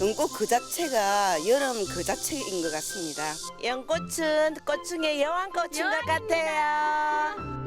연꽃 그 자체가 여름 그 자체인 것 같습니다. 연꽃은 꽃 중에 여왕꽃인 것 같아요.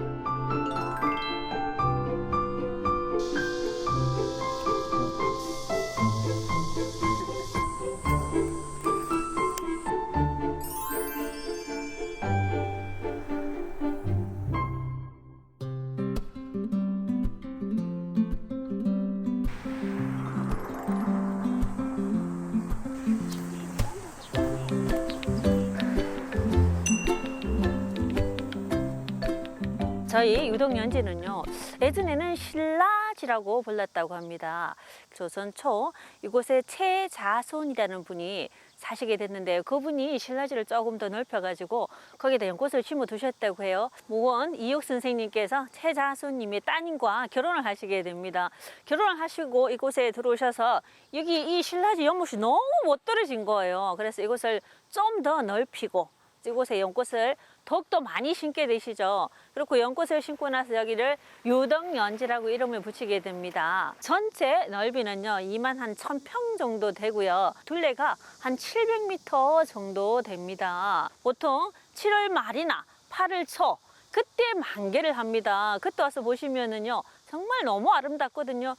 저희 유동연지는요 예전에는 신라지라고 불렀다고 합니다. 조선 초 이곳에 최자손이라는 분이 사시게 됐는데 그분이 신라지를 조금 더 넓혀 가지고 거기다 연꽃을 심어 두셨다고 해요. 모원 이육 선생님께서 최자손님의 따님과 결혼을 하시게 됩니다. 결혼을 하시고 이곳에 들어오셔서 여기 이 신라지 연못이 너무 못 떨어진 거예요. 그래서 이곳을 좀 더 넓히고 이곳에 연꽃을 더욱더 많이 심게 되시죠. 그리고 연꽃을 심고 나서 여기를 유덕연지라고 이름을 붙이게 됩니다. 전체 넓이는요, 2만 한 1000평 정도 되고요. 둘레가 한 700m 정도 됩니다. 보통 7월 말이나 8월 초, 그때 만개를 합니다. 그때 와서 보시면은요, 정말 너무 아름답거든요.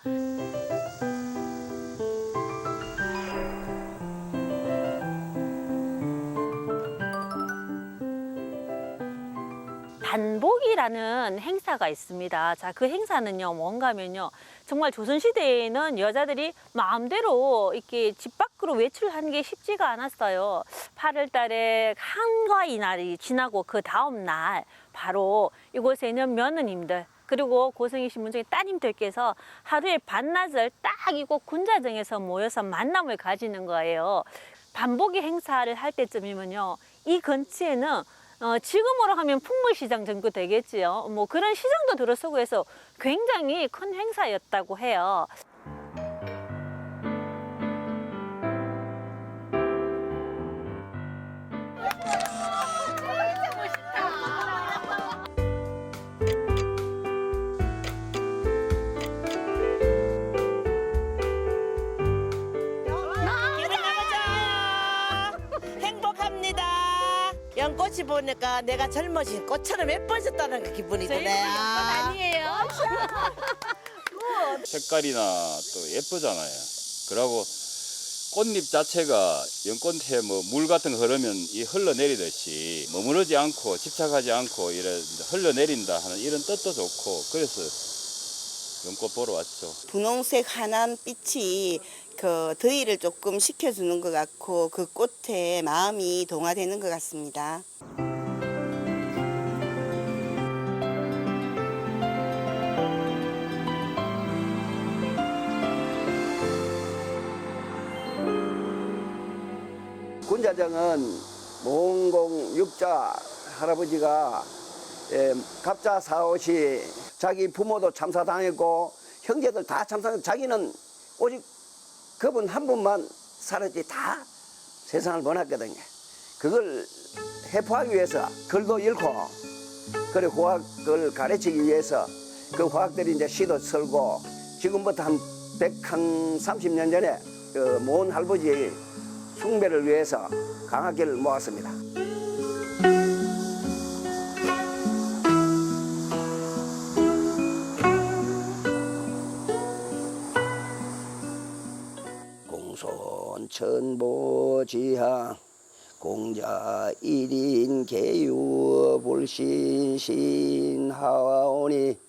반복이라는 행사가 있습니다. 자, 그 행사는요, 뭔가면요. 정말 조선시대에는 여자들이 마음대로 이렇게 집 밖으로 외출하는 게 쉽지가 않았어요. 8월 달에 한가위 날이 지나고 그 다음 날, 바로 이곳에는 며느님들, 그리고 고생이신 분 중에 따님들께서 하루에 반낮을 딱 이곳 군자정에서 모여서 만남을 가지는 거예요. 반복의 행사를 할 때쯤이면요. 이 근처에는 어, 지금으로 하면 풍물시장 정도 되겠지요. 뭐 그런 시장도 들어서고 해서 굉장히 큰 행사였다고 해요. 연꽃이 보니까 내가 젊어진 꽃처럼 예뻐졌다는 그 기분이 드네요. 아니에요. 색깔이나 또 예쁘잖아요. 그러고 꽃잎 자체가 연꽃에 뭐 물 같은 거 흐르면 이 흘러내리듯이 머무르지 않고 집착하지 않고 이래 흘러내린다 하는 이런 뜻도 좋고 그래서 연꽃 보러 왔죠. 분홍색 환한 빛이 그 더위를 조금 식혀주는 것 같고 그 꽃에 마음이 동화되는 것 같습니다. 군자정은 몽공 육자 할아버지가 예, 갑자 사옷이 자기 부모도 참사당했고 형제들 다 참사당했고 자기는 오직 그분 한 분만 살았지 다 세상을 떠났거든요. 그걸 해포하기 위해서 글도 읽고 그리고 화학을 가르치기 위해서 그 화학들이 이제 시도 설고 지금부터 한 130년 전에 그 모은 할아버지의 숭배를 위해서 강학기를 모았습니다. 천보지하 공자 일인 개유 불신신 하오니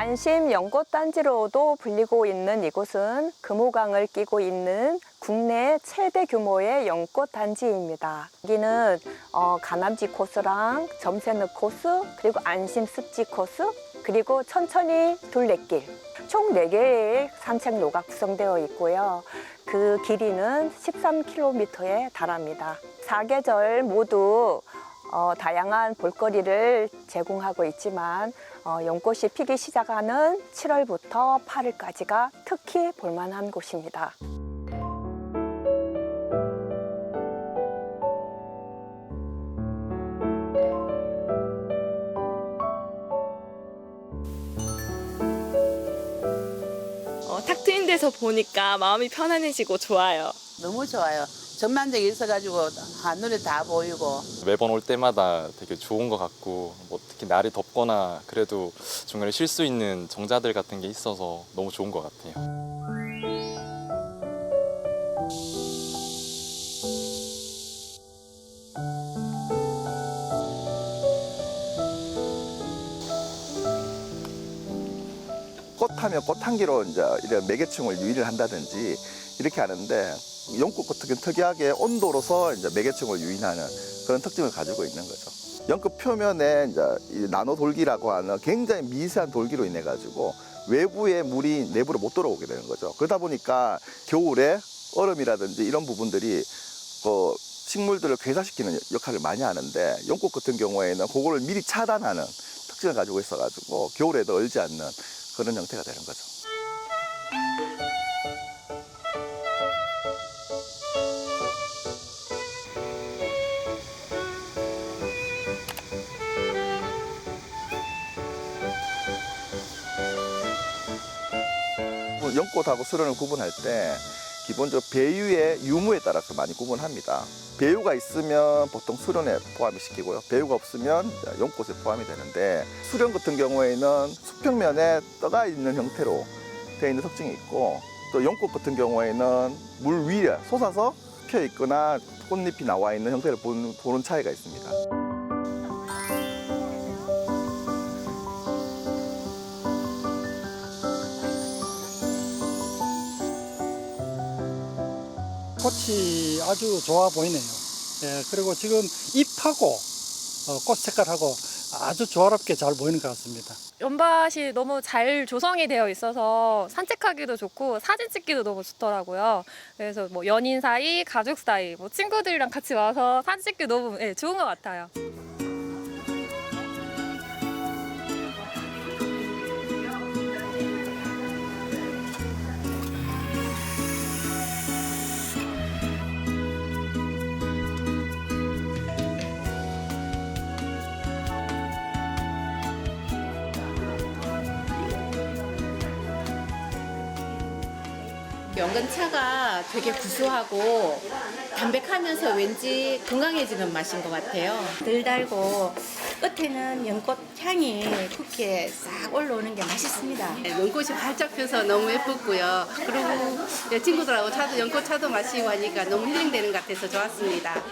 안심 연꽃 단지로도 불리고 있는 이곳은 금호강을 끼고 있는 국내 최대 규모의 연꽃 단지입니다. 여기는 어, 가남지 코스랑 점새늪 코스, 그리고 안심 습지 코스, 그리고 천천히 둘레길 총 네개의 산책로가 구성되어 있고요. 그 길이는 13km에 달합니다. 사계절 모두 어, 다양한 볼거리를 제공하고 있지만 어, 연꽃이 피기 시작하는 7월부터 8월까지가 특히 볼만한 곳입니다. 어, 탁 트인 데서 보니까 마음이 편안해지고 좋아요. 너무 좋아요. 전망적이 있어가지고 하늘이 다 보이고 매번 올 때마다 되게 좋은 것 같고 뭐 특히 날이 덥거나 그래도 중간에 쉴 수 있는 정자들 같은 게 있어서 너무 좋은 것 같아요. 꽃하면 꽃향기로 이제 이런 매개층을 유인을 한다든지 이렇게 하는데 연꽃 같은 특이하게 온도로서 이제 매개층을 유인하는 그런 특징을 가지고 있는 거죠. 연꽃 표면에 이제 이 나노 돌기라고 하는 굉장히 미세한 돌기로 인해 가지고 외부의 물이 내부로 못 들어오게 되는 거죠. 그러다 보니까 겨울에 얼음이라든지 이런 부분들이 그 식물들을 괴사시키는 역할을 많이 하는데 연꽃 같은 경우에는 그거를 미리 차단하는 특징을 가지고 있어가지고 겨울에도 얼지 않는 그런 형태가 되는 거죠. 연꽃하고 수련을 구분할 때 기본적으로 배유의 유무에 따라서 많이 구분합니다. 배유가 있으면 보통 수련에 포함이 시키고요. 배유가 없으면 연꽃에 포함이 되는데 수련 같은 경우에는 수평면에 떠가 있는 형태로 되어 있는 특징이 있고 또 연꽃 같은 경우에는 물 위에 솟아서 펴 있거나 꽃잎이 나와 있는 형태를 보는 차이가 있습니다. 꽃이 아주 좋아 보이네요. 예, 그리고 지금 잎하고 어, 꽃 색깔하고 아주 조화롭게 잘 보이는 것 같습니다. 연밭이 너무 잘 조성이 되어 있어서 산책하기도 좋고 사진 찍기도 너무 좋더라고요. 그래서 뭐 연인 사이, 가족 사이, 뭐 친구들이랑 같이 와서 사진 찍기 너무 예, 좋은 것 같아요. 연근차가 되게 구수하고 담백하면서 왠지 건강해지는 맛인 것 같아요. 덜 달고 끝에는 연꽃 향이 굵게 싹 올라오는 게 맛있습니다. 연꽃이 활짝 펴서 너무 예뻤고요. 그리고 친구들하고 차도 연꽃 차도 마시고 하니까 너무 힐링되는 것 같아서 좋았습니다.